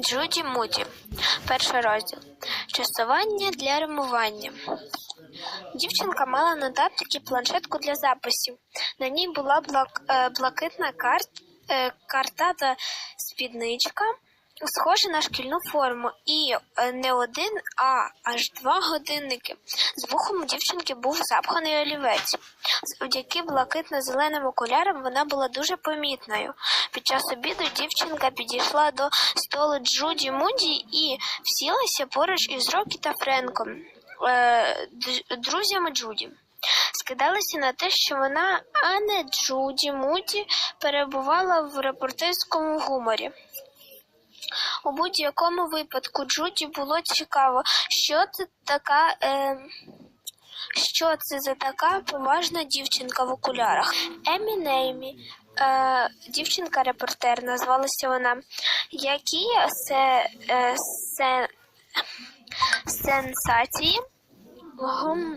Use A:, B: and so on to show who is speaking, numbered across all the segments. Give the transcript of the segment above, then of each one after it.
A: Джуді Муді. Перший розділ. Частування для римування. Дівчинка мала на таптики планшетку для записів. На ній була блак, е, блакитна карт, е, картата спідничка, схожа на шкільну форму, і е, не один, а аж два годинники. З вухом у дівчинки був запханий олівець. Завдяки блакитно-зеленим окулярам вона була дуже помітною. Під час обіду дівчинка підійшла до столу Джуді Муді і всілася поруч із Рокі та Френком, е, друзями Джуді. Скидалися на те, що вона, а не Джуді Муді, перебувала в репортерському гуморі. У будь-якому випадку Джуді було цікаво, що це така. Е, що це за така поважна дівчинка в окулярах? Емі Неймі, е, дівчинка-репортер, назвалася вона. Які се, е, се, сенсації? Гм.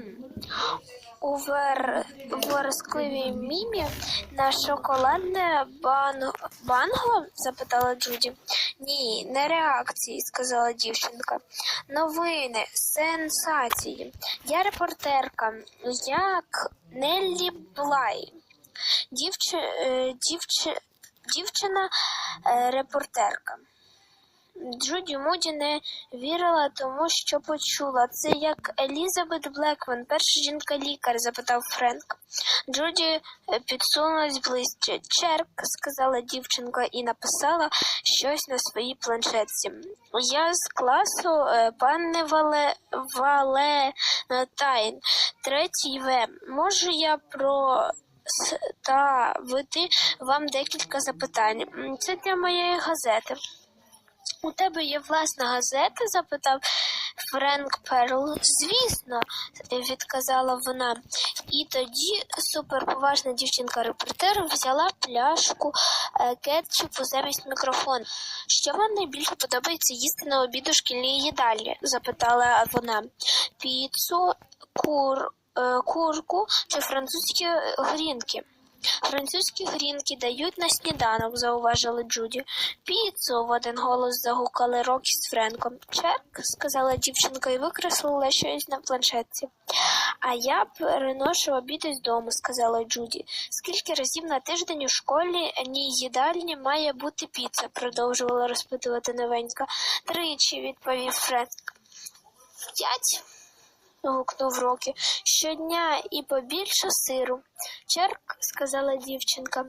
A: У вер... верескливій мімі на шоколадне бан... банго? запитала Джуді. Ні, не реакції, сказала дівчинка. Новини, сенсації. Я репортерка, як Неллі Блай. Дівч... Дівч... Дівчина е, репортерка. Джуді Муді не вірила тому, що почула. Це як Елізабет Блекман, перша жінка-лікар, запитав Френк. Джуді е, підсунулась ближче. Черк, сказала дівчинка і написала щось на своїй планшетці. Я з класу е, пане Вале Валентайн, третій В. Можу я про ставити вам декілька запитань. Це для моєї газети. У тебе є власна газета? запитав Френк Перл. Звісно, відказала вона. І тоді суперповажна дівчинка-репортер взяла пляшку е, кетчупу замість мікрофону. Що вам найбільше подобається їсти на обід у шкільній їдальні? запитала вона. Піцу, кур, е, курку чи французькі грінки? Французькі грінки дають на сніданок, зауважила Джуді. Піцу в один голос загукали Рокі з Френком. Чек, сказала дівчинка і викреслила щось на планшетці. А я переношу обід із дому, сказала Джуді. Скільки разів на тиждень у школі ні їдальні має бути піца, продовжувала розпитувати новенька. Тричі, відповів Френк. П'ять гукнув Рокі. Щодня і побільше сиру. Черк, сказала дівчинка.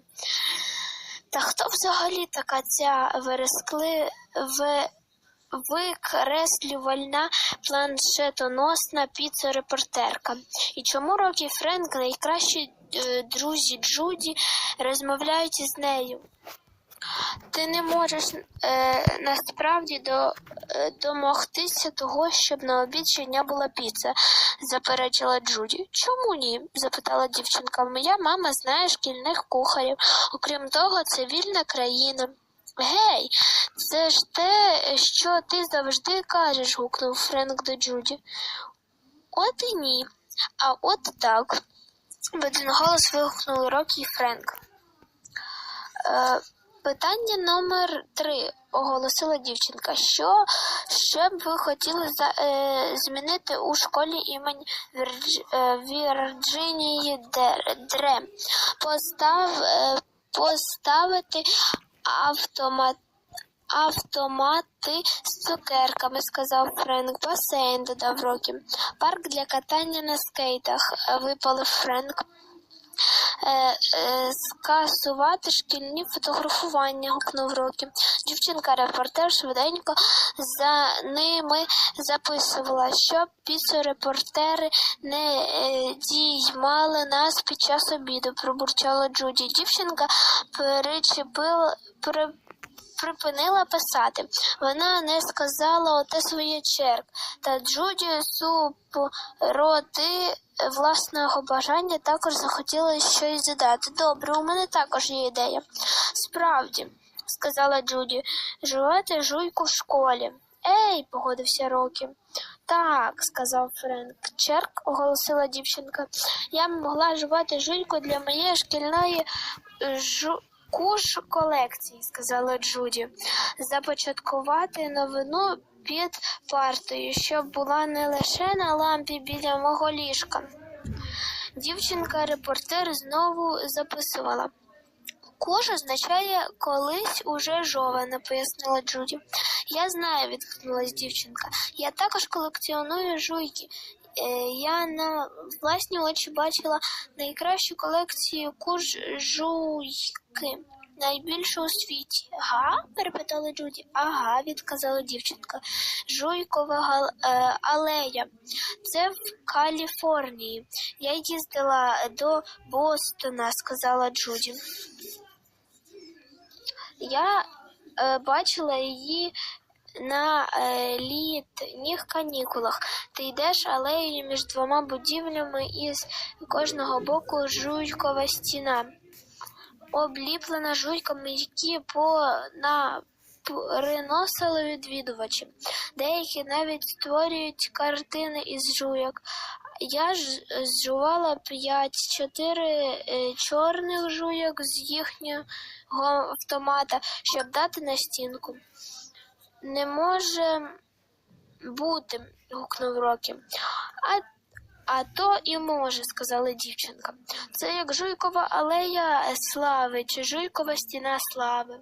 A: Та хто взагалі така ця верескливе викреслювальна планшетоносна піцерепортерка? І чому Рокі Френк, найкращі е, друзі Джуді, розмовляють із нею? Ти не можеш е, насправді до, е, домогтися того, щоб на обід щодня була піца, заперечила Джуді. Чому ні? запитала дівчинка. Моя мама знає шкільних кухарів. Окрім того, це вільна країна. Гей, це ж те, що ти завжди кажеш, гукнув Френк до Джуді. От і ні. А от так. В один голос вигукнули Рокі і Френк. Е, Питання номер три, оголосила дівчинка. Що ще б ви хотіли за, е, змінити у школі імені Вірдж, е, Вірджинії Дре? Постав, е, поставити автомат. Автомати з цукерками, сказав Френк. Басейн, додав Рокі. Парк для катання на скейтах, випалив Френк скасувати шкільні фотографування, гукнув Рокі. Дівчинка-репортер швиденько за ними записувала, щоб піцерепортери не е, діймали нас під час обіду, пробурчала Джуді. Дівчинка перечепила припинила писати. Вона не сказала оте своє черг, та Джуді супроти власного бажання також захотіла щось задати. Добре, у мене також є ідея. Справді, сказала Джуді, жувати жуйку в школі. Ей, погодився Рокі. Так, сказав Френк. Черк, оголосила дівчинка. Я могла жувати жуйку для моєї шкільної е, куш колекції, сказала Джуді. Започаткувати новину під партою, щоб була не лише на лампі біля мого ліжка. Дівчинка-репортер знову записувала. Куш означає колись уже жоване, пояснила Джуді. Я знаю, відгукнулась дівчинка. Я також колекціоную жуйки. Е, Я на власні очі бачила найкращу колекцію куш жуйки. Найбільшу у світі. Га? перепитала Джуді. Ага, відказала дівчинка. Жуйкова гал- е, алея. Це в Каліфорнії. Я їздила до Бостона, сказала Джуді. Я е, бачила її на е, літніх канікулах. Ти йдеш алеєю між двома будівлями і з кожного боку жуйкова стіна, обліплена жуйками, які по на приносили відвідувачі. Деякі навіть створюють картини із жуйок. Я ж зжувала п'ять, чотири е, чорних жуйок з їхнього автомата, щоб дати на стінку. Не може бути, гукнув Рокі. А, а то і може, сказала дівчинка. Це як Жуйкова алея слави чи Жуйкова стіна слави.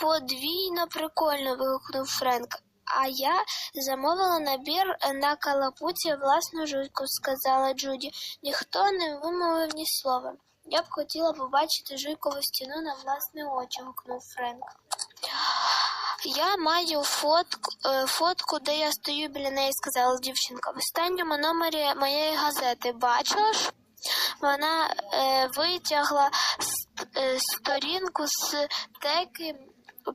A: Подвійно прикольно. вигукнув Френк. А я замовила набір на калапуці власну жуйку, сказала Джуді. Ніхто не вимовив ні слова. Я б хотіла побачити жуйкову стіну на власні очі, гукнув Френк. Я маю фотку, е, фотку, де я стою біля неї, сказала дівчинка. В останньому номері моєї газети бачиш? Вона е, витягла е, сторінку з теки,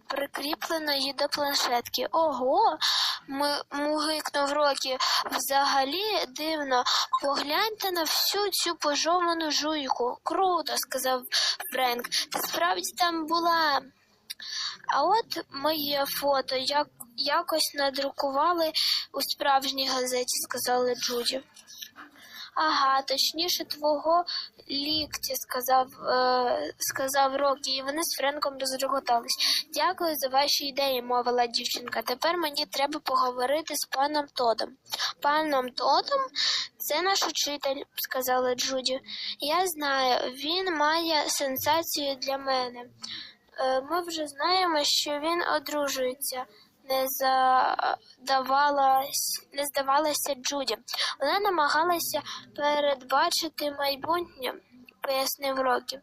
A: прикріпленої до планшетки. Ого, мугикнув Рокі. Взагалі дивно. Погляньте на всю цю пожовану жуйку. Круто, сказав Френк. Ти справді там була. А от моє фото як, якось надрукували у справжній газеті, сказала Джуді. Ага, точніше твого лікті, сказав, е, сказав Рокі, і вони з Френком розреготались. Дякую за ваші ідеї, мовила дівчинка. Тепер мені треба поговорити з паном Тодом. Паном Тодом? Це наш учитель, сказала Джуді. Я знаю, він має сенсацію для мене. Е, Ми вже знаємо, що він одружується. Не задавалась, не здавалася Джуді. Вона намагалася передбачити майбутнє, пояснив Рокі.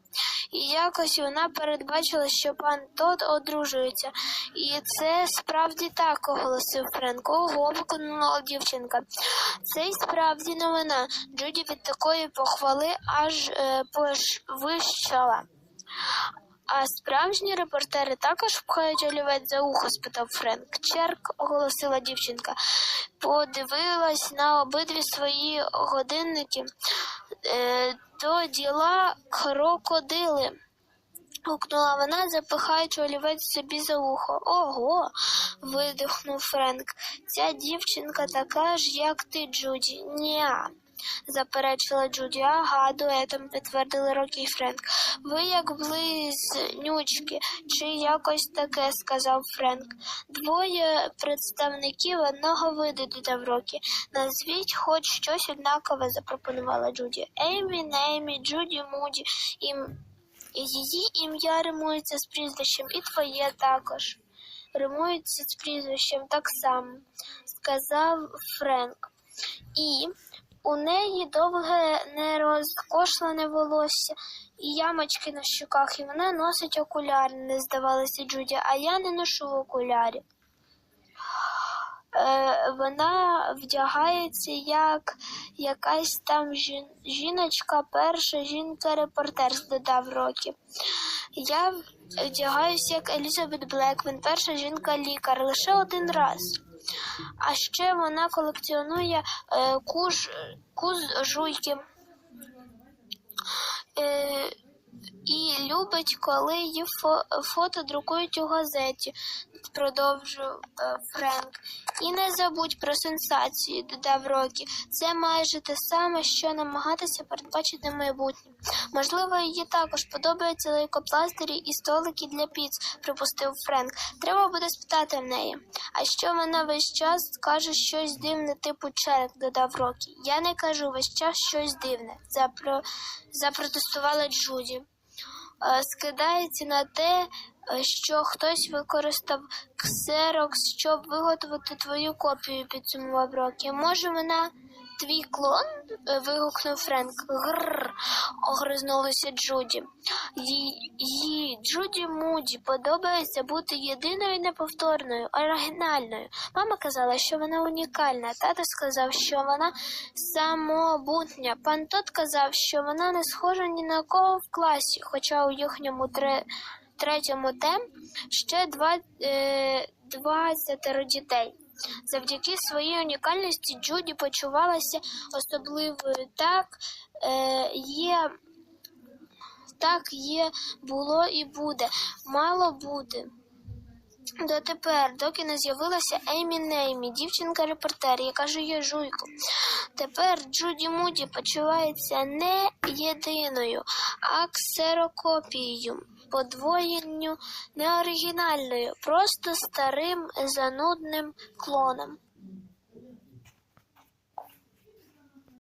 A: І якось вона передбачила, що пан Тод одружується. І це справді так, оголосив Френк. Ого, дівчинка. Це й справді новина. Джуді від такої похвали аж е, повищала. А справжні репортери також пхають олівець за ухо? спитав Френк. Черк, оголосила дівчинка. Подивилась на обидві свої годинники. Е, до діла крокодили. Гукнула вона, запихаючи олівець собі за ухо. Ого. видихнув Френк. Ця дівчинка така ж, як ти, Джуді. Ня. Заперечила Джуді, ага, дуетом підтвердили Рокі Френк. Ви як близнючки, чи якось таке, сказав Френк. Двоє представників одного виду, додав Рокі. Назвіть хоч щось однакове, запропонувала Джуді. Еймі, Неймі, Джуді, Муді. І її ім'я римується з прізвищем, і твоє також. Римується з прізвищем так само, сказав Френк. І у неї довге нерозкошлене волосся і ямочки на щоках, і вона носить окуляри, не здавалося Джуді, а я не ношу окулярів. Е, вона вдягається як якась там жін- жіночка, перша жінка-репортер, додав Рокі. Я вдягаюся як Елізабет Блекмен, перша жінка-лікар, лише один раз. А ще вона колекціонує е, куж, куз жуйки. Е, і любить, коли її фо- фото друкують у газеті, продовжив е, Френк. І не забудь про сенсації, додав Рокі. Це майже те саме, що намагатися передбачити майбутнє. Можливо, їй також подобаються лейкопластирі і столики для піц, припустив Френк. Треба буде спитати в неї. А що вона весь час каже щось дивне, типу челик, додав Рокі. Я не кажу весь час щось дивне, запро... запротестувала Джуді. Е, Скидається на те, Е, що хтось використав ксерокс, щоб виготовити твою копію, підсумував Рокі. Може, вона твій клон? Е, вигукнув Френк. Гррр. огризнулася Джуді. Їй, Джуді Муді подобається бути єдиною неповторною, оригінальною. Мама казала, що вона унікальна. Тато сказав, що вона самобутня. Пан Тот казав, що вона не схожа ні на кого в класі, хоча у їхньому три. 23-му тем ще 20 е, дітей. Завдяки своїй унікальності Джуді почувалася особливою. Так е, є, так є, було і буде, мало буде. Дотепер, доки не з'явилася Еймі Неймі, дівчинка-репортер, яка жує жуйку. Тепер Джуді Муді почувається не єдиною, а ксерокопією подвоєнню, неоригінальною, просто старим занудним клоном.